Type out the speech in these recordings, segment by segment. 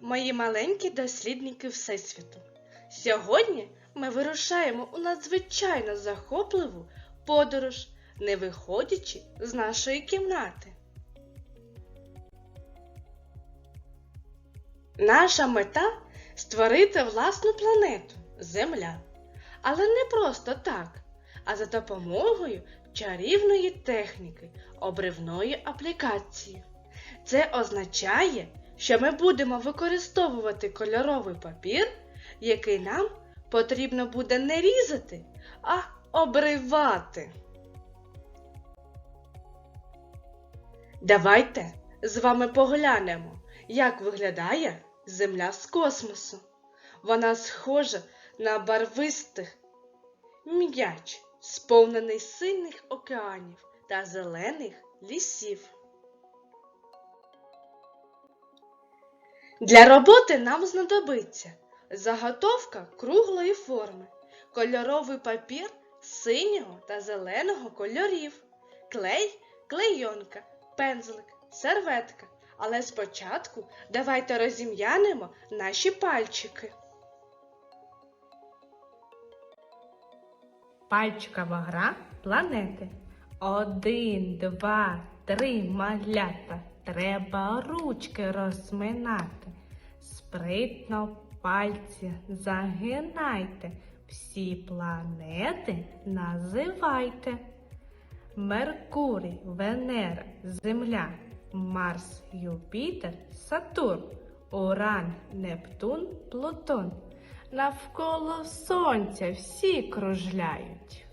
мої маленькі дослідники Всесвіту. Сьогодні ми вирушаємо у надзвичайно захопливу подорож, не виходячи з нашої кімнати. Наша мета створити власну планету Земля. Але не просто так, а за допомогою чарівної техніки обривної аплікації. Це означає, що ми будемо використовувати кольоровий папір, який нам потрібно буде не різати, а обривати. Давайте з вами поглянемо, як виглядає Земля з космосу. Вона схожа на барвистих м'яч, сповнений сильних океанів та зелених лісів. Для роботи нам знадобиться заготовка круглої форми, кольоровий папір синього та зеленого кольорів, клей, клейонка, пензлик, серветка. Але спочатку давайте розім'янемо наші пальчики. Пальчикова гра планети. Один, два, три малята. Треба ручки розминати. Спритно пальці загинайте. Всі планети називайте. Меркурій, Венера, Земля, Марс, Юпітер, Сатурн, Уран, Нептун, Плутон. Навколо сонця всі кружляють.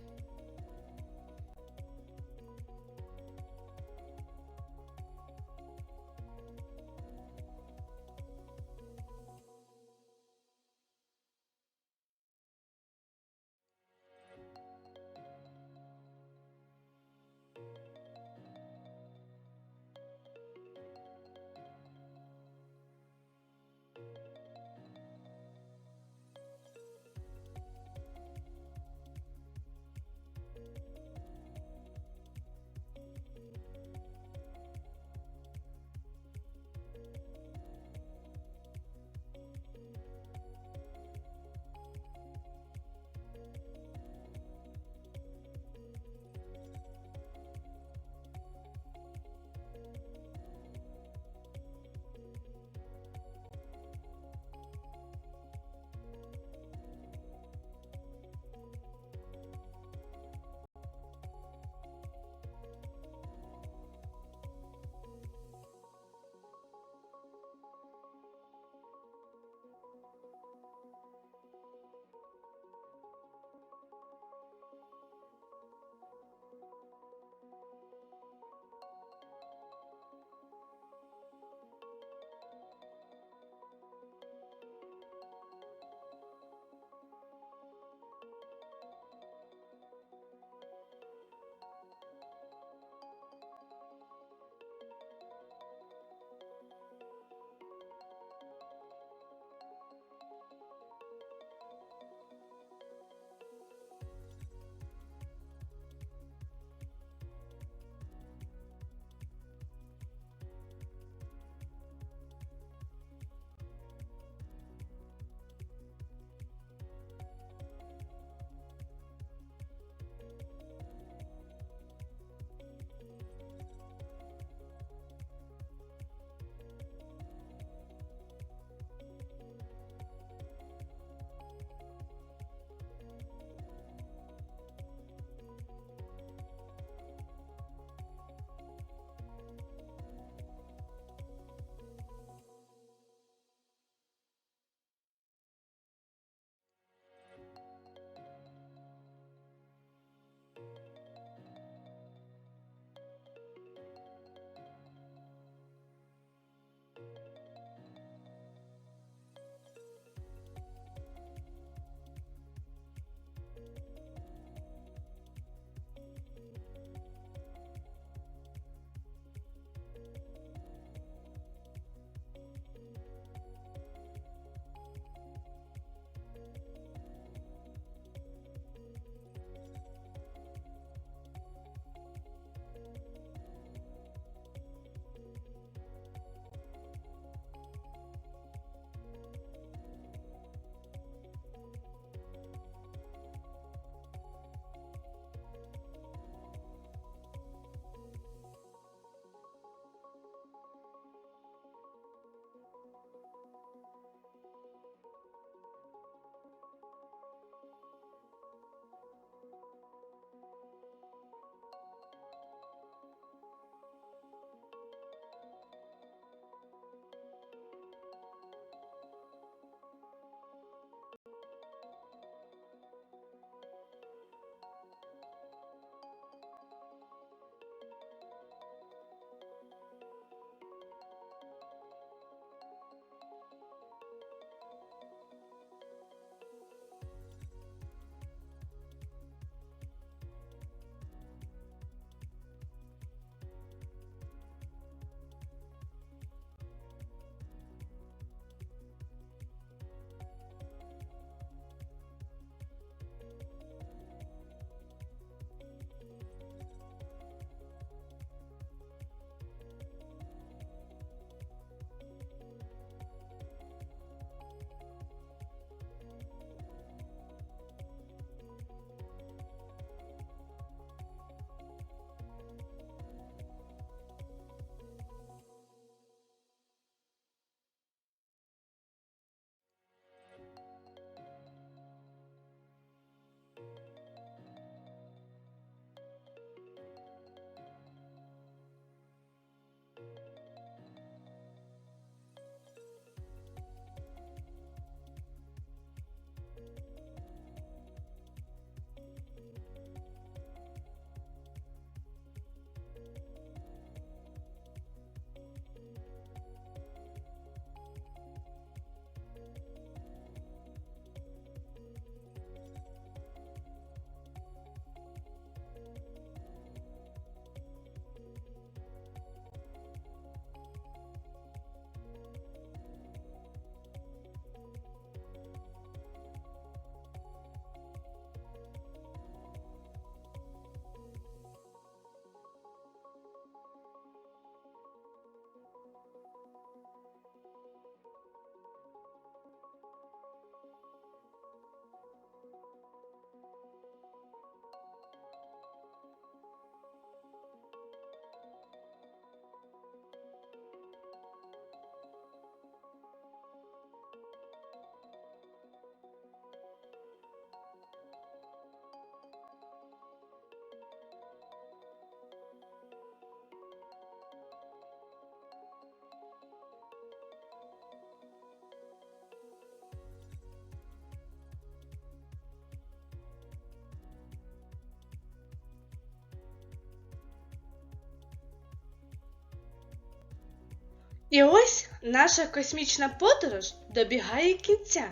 І ось наша космічна подорож добігає кінця,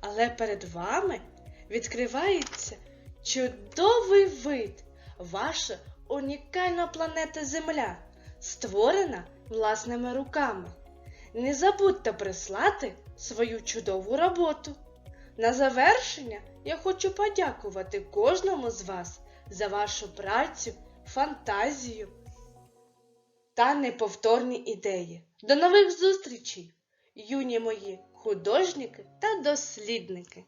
але перед вами відкривається чудовий вид, ваша унікальна планета Земля, створена власними руками. Не забудьте прислати свою чудову роботу. На завершення я хочу подякувати кожному з вас за вашу працю, фантазію та неповторні ідеї. До нових зустрічей, юні мої художники та дослідники!